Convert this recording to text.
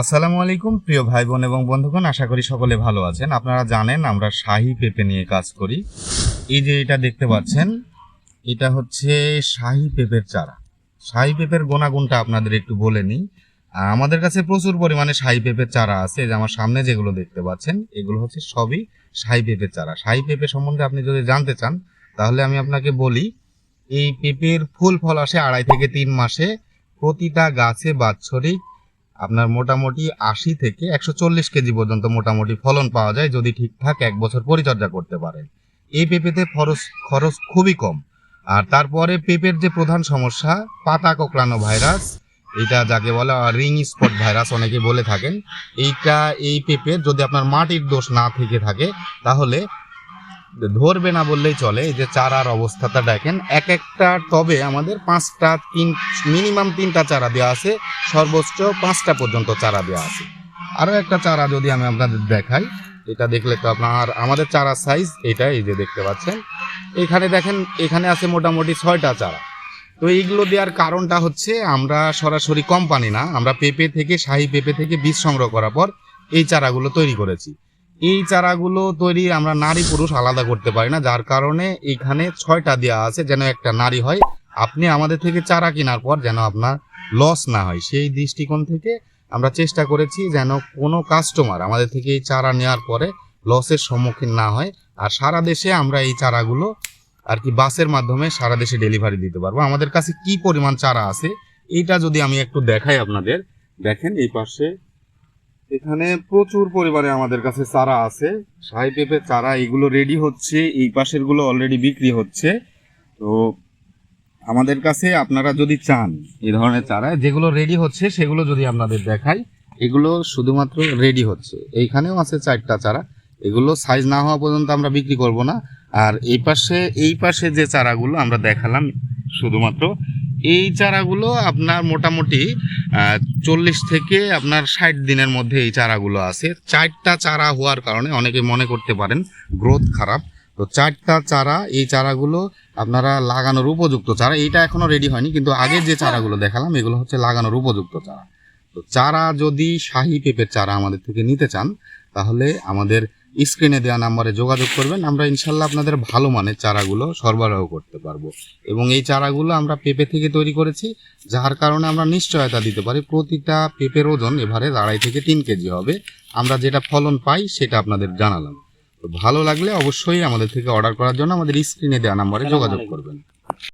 আসসালামু আলাইকুম, প্রিয় ভাই বোন এবং বন্ধুগণ, আশা করি সকলে ভালো আছেন। আপনারা জানেন আমরা শাহি পেঁপে নিয়ে কাজ করি। এই যে এটা দেখতে পাচ্ছেন, এটা হচ্ছে শাহি পেঁপের চারা। শাহি পেঁপের গুণাগুণটা আপনাদের একটু বলে নিই। আমাদের কাছে প্রচুর পরিমাণে শাহি পেঁপের চারা আছে। যে আমার সামনে যেগুলো দেখতে পাচ্ছেন, এগুলো হচ্ছে সবই শাহি পেঁপের চারা। শাহি পেঁপে সম্বন্ধে আপনি যদি জানতে চান, তাহলে আমি আপনাকে বলি, এই পেঁপের ফুল ফল আসে আড়াই থেকে তিন মাসে। প্রতিটা গাছে বাৎসরিক আপনার মোটামুটি আশি থেকে একশো চল্লিশ কেজি পর্যন্ত মোটামুটি ফলন পাওয়া যায় যদি ঠিকঠাক এক বছর পরিচর্যা করতে পারেন। এই পেঁপেতে খরচ খরচ খুবই কম। আর তারপরে পেঁপের যে প্রধান সমস্যা, পাতা কোঁকড়ানো ভাইরাস, এটা যাকে বলে রিং স্পট ভাইরাস অনেকে বলে থাকেন, এইটা, এই পেঁপের যদি আপনার মাটির দোষ না থেকে থাকে, তাহলে ধরবে না বললেই চলে, এই যে চারার অবস্থাটা দেখেন, এক একটা টবে আমাদের পাঁচটা, তিন, মিনিমাম তিনটা চারা দেওয়া আছে, সর্বোচ্চ পাঁচটা পর্যন্ত চারা দেওয়া আছে। আরও একটা চারা যদি আমি আপনাদের দেখাই, এটা দেখলে তো আপনার, আমাদের চারা সাইজ এটা, এই যে দেখতে পাচ্ছেন। এখানে দেখেন, এখানে আছে মোটামুটি ছয়টা চারা। তো এইগুলো দেওয়ার কারণটা হচ্ছে, আমরা সরাসরি কোম্পানি না, আমরা পেঁপে থেকে, শাহি পেঁপে থেকে বীজ সংগ্রহ করার পর এই চারাগুলো তৈরি করেছি। এই চারাগুলো তৈরি আমরা নারী পুরুষ আলাদা করতে পারি না, যার কারণে এখানে ছয়টা দেওয়া আছে যেন একটা নারী হয়। আপনি আমাদের থেকে চারা কেনার পর যেন আপনার লস না হয়। সেই দৃষ্টিকোণ থেকে আমরা চেষ্টা করেছি যেন কোনো কাস্টমার আমাদের থেকে এই চারা নেওয়ার পরে লসের সম্মুখীন না হয় আর সারা দেশে আমরা এই চারাগুলো আর কি বাসের মাধ্যমে সারা দেশে ডেলিভারি দিতে পারব। আমাদের কাছে কি পরিমাণ চারা আছে, এইটা যদি আমি একটু দেখাই আপনাদের। দেখেন এই পাশে এখানে প্রচুর পরিমাণে আমাদের কাছে চারা আছে। শাহি পেঁপের চারা, এগুলো রেডি হচ্ছে, এই পাশেরগুলো অলরেডি বিক্রি হচ্ছে। তো আমাদের কাছে আপনারা যদি চান এই ধরনের চারা, যেগুলো রেডি হচ্ছে, সেগুলো যদি আপনাদের দেখাই, এগুলো শুধুমাত্র রেডি হচ্ছে। এইখানেও আছে চারটা চারা। এগুলো সাইজ না হওয়া পর্যন্ত আমরা বিক্রি করব না। আর এই পাশে এই পাশে যে চারাগুলো আমরা দেখালাম, শুধুমাত্র এই চারাগুলো আপনার মোটামুটি চল্লিশ থেকে আপনার ষাট দিনের মধ্যে এই চারাগুলো আছে। চারটা চারা হওয়ার কারণে অনেকে মনে করতে পারেন গ্রোথ খারাপ। তো চারটা চারা, এই চারাগুলো আপনারা লাগানোর উপযুক্ত চারা, এইটা এখনও রেডি হয়নি, কিন্তু আগে যে চারাগুলো দেখালাম, এগুলো হচ্ছে লাগানোর উপযুক্ত চারা। তো চারা যদি শাহি পেঁপের চারা আমাদের থেকে নিতে চান, তাহলে আমাদের স্ক্রিনে দেওয়া নাম্বারে যোগাযোগ করবেন। আমরা ইনশাল্লাহ আপনাদের ভালো মানের চারাগুলো সরবরাহ করতে পারব। এবং এই চারাগুলো আমরা পেঁপে থেকে তৈরি করেছি, যার কারণে আমরা নিশ্চয়তা দিতে পারি। প্রতিটা পেঁপের ওজন এভারে আড়াই থেকে তিন কেজি হবে। আমরা যেটা ফলন পাই সেটা আপনাদের জানালাম। ভালো লাগলে অবশ্যই আমাদের থেকে অর্ডার করার জন্য আমাদের স্ক্রিনে দেওয়া নাম্বারে যোগাযোগ করবেন।